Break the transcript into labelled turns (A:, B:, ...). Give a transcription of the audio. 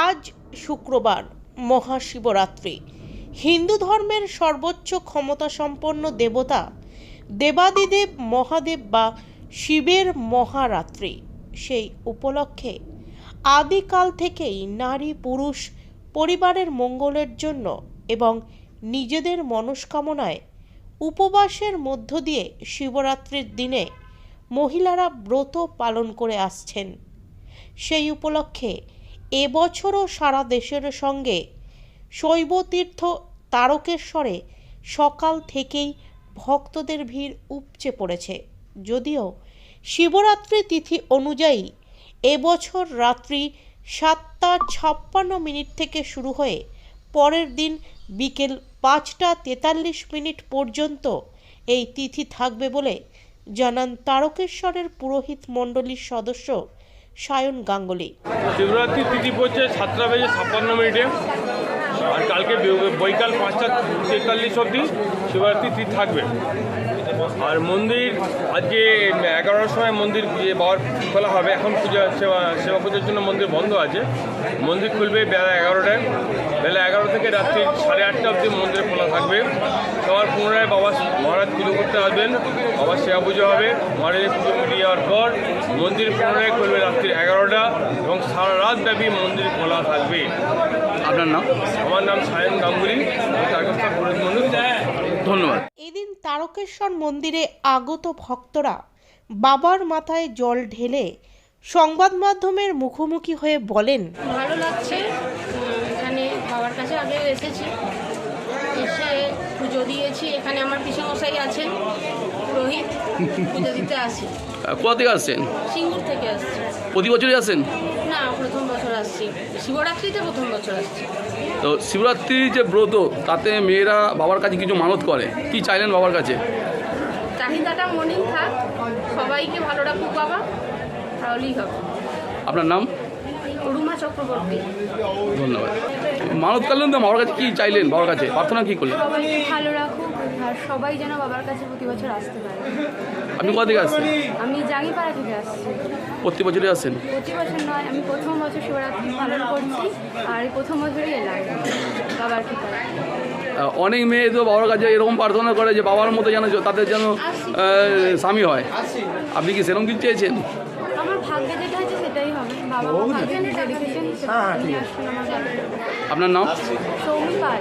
A: আজ শুক্রবার মহাশিবরাত্রি। হিন্দু ধর্মের সর্বোচ্চ ক্ষমতাসম্পন্ন দেবতা দেবাদিদেব মহাদেব বা শিবের মহারাত্রি সেই উপলক্ষে আদিকাল থেকেই নারী পুরুষ পরিবারের মঙ্গলের জন্য এবং নিজেদের মনস্কামনায় উপবাসের মধ্য দিয়ে শিবরাত্রির দিনে মহিলারা ব্রত পালন করে আসছেন। সেই উপলক্ষে এবছরও সারা দেশের সঙ্গে শৈবতীর্থ তারকেশ্বরে সকাল থেকেই ভক্তদের ভিড় উপচে পড়েছে। যদিও শিবরাত্রি তিথি অনুযায়ী এবছর রাত্রি সাতটা ছাপ্পান্ন মিনিট থেকে শুরু হয়ে পরের দিন বিকেল পাঁচটা তেতাল্লিশ মিনিট পর্যন্ত এই তিথি থাকবে বলে জানান তারকেশ্বরের পুরোহিত মণ্ডলীর সদস্য সায়ন গাঙ্গুলি।
B: শিবরাত্রি তিথি পড়ছে সাতটা বেজে ছাপ্পান্ন মিনিটে। আর কালকে বৈকাল পাঁচটা তেতাল্লিশ অব্দি শিবরাত্রি তিথি থাকবে। আর মন্দির আজকে এগারোটার সময় মন্দির বাবার খোলা হবে। এখন পূজা সেবা সেবা পুজোর জন্য মন্দির বন্ধ আছে। মন্দির খুলবে বেলা এগারোটায়। বেলা এগারো থেকে রাত্রি সাড়ে আটটা অবধি মন্দির খোলা থাকবে। সবার পুনরায় বাবা মহারাজ পুজো করতে আসবেন। বাবার সেবা পুজো হবে। মহারাজের পুজো মিটিয়ে যাওয়ার পর মন্দির পুনরায় খুলবে রাত্রি এগারোটা এবং সারা রাত ব্যাপী মন্দির খোলা থাকবে।
C: আপনার নাম?
B: আমার নাম সায়ন গাঙ্গুলি।
C: ধন্যবাদ।
A: তারকেশ্বর মন্দিরে আগত ভক্তরা বাবার মাথায় জল ঢেলে সংবাদ মাধ্যমের মুখোমুখি হয়ে বলেন,
D: ভালো লাগছে। এখানে বাবার কাছে আগে এসেছি। এসে পুজো দিয়েছি এখানে আমার পিসমশাই আছেন রোহিত পুজো দিতে আসি
C: কোথা থেকে আসছেন?
D: সিঙ্গুর থেকে আসছি।
C: প্রতি বছরই আসেন?
D: না প্রথম বছর আসছি। শিবরাত্রিতে প্রথম বছর আসছি।
C: তো শিবরাত্রির যে ব্রত তাতে মেয়েরা বাবার কাছে কিছু মানত করে। কি চাইলেন বাবার কাছে?
D: চাহিদাটা মনেই থাক সবাইকে ভালো রাখুক বাবা তাহলেই হবে।
C: আপনার নাম?
D: রুমা চক্রবর্তী।
C: ধন্যবাদ। মানত করলেন তো বাবার কাছে কি চাইলেন? বাবার কাছে? প্রার্থনা কি করলেন?
E: সবাইকে ভালো রাখুক আর সবাই যেন বাবার কাছে প্রতি বছর আসতে পারে।
C: আপনি কোথা থেকে আসছেন?
E: আমি জাঙ্গিপাড়া থেকে আসছি।
C: প্রতি বছরই আসেন
E: প্রতি বছর নয় আমি প্রথম বছর শিবরাত্রি পালন করছি আর প্রথম বছরই এলাম বাবার কৃপায়।
C: অনেক মেয়ে তো বাবার কাছে এরকম প্রার্থনা করে যে বাবার মতো যেন তাদের যেন স্বামী হয়। আপনি কি সেরকম কিছু চেয়েছেন?
E: ভাগ্যে যেটা আছে সেটাই হবে। বাবা মা ভাগ্যে যেটা লিখেছেন সেটা নিয়ে আসবেন আমার
C: আপনার নাম?
E: সৌমি পাল